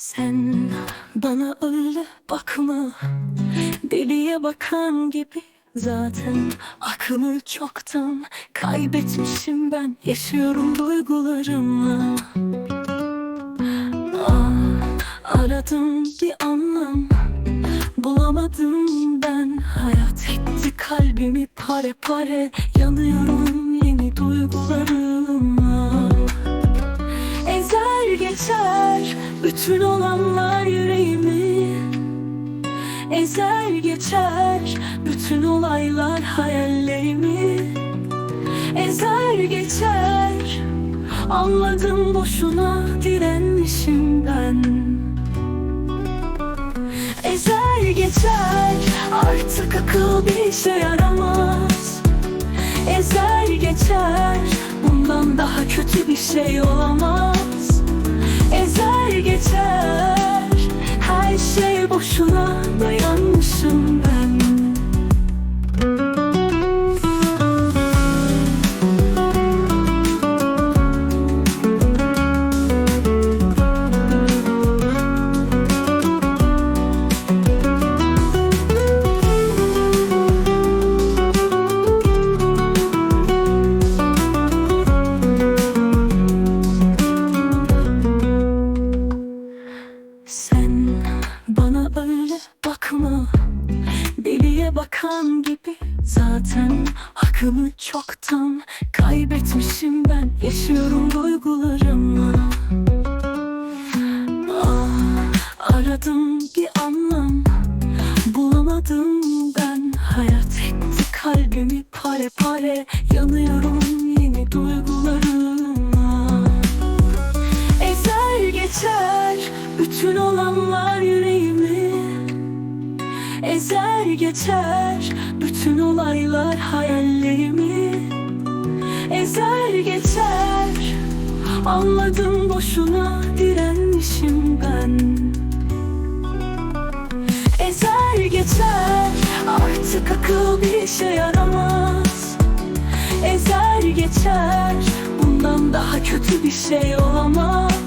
Sen bana öyle bakma. Deliye bakan gibi Zaten aklımı çoktan kaybetmişim ben. Yaşıyorum duygularımla. Ah, Aradım bir anlam. Bulamadım ben Hayat. Etti kalbimi pare pare. Yanıyorum yeni duygularımla. Ezer geçer bütün olanlar yüreğimi Ezer geçer. Bütün olaylar hayallerimi Ezer geçer. Anladım boşuna direnmişim ben Ezer geçer. Artık akıl bir işe yaramaz. Ezer geçer. Bundan daha kötü bir şey olamaz şey boşuna Bakan gibi Zaten aklımı çoktan kaybetmişim ben. Yaşıyorum duygularımla ah, Aradım bir anlam Bulamadım ben Hayat. Etti kalbimi pare pare Yanıyorum yeni duygularımla Ezer geçer bütün olanlar yüreğimi Ezer geçer bütün olaylar hayallerimi. Ezer geçer anladım boşuna direnmişim ben. Ezer geçer artık akıl bir işe yaramaz. Ezer geçer bundan daha kötü bir şey olamaz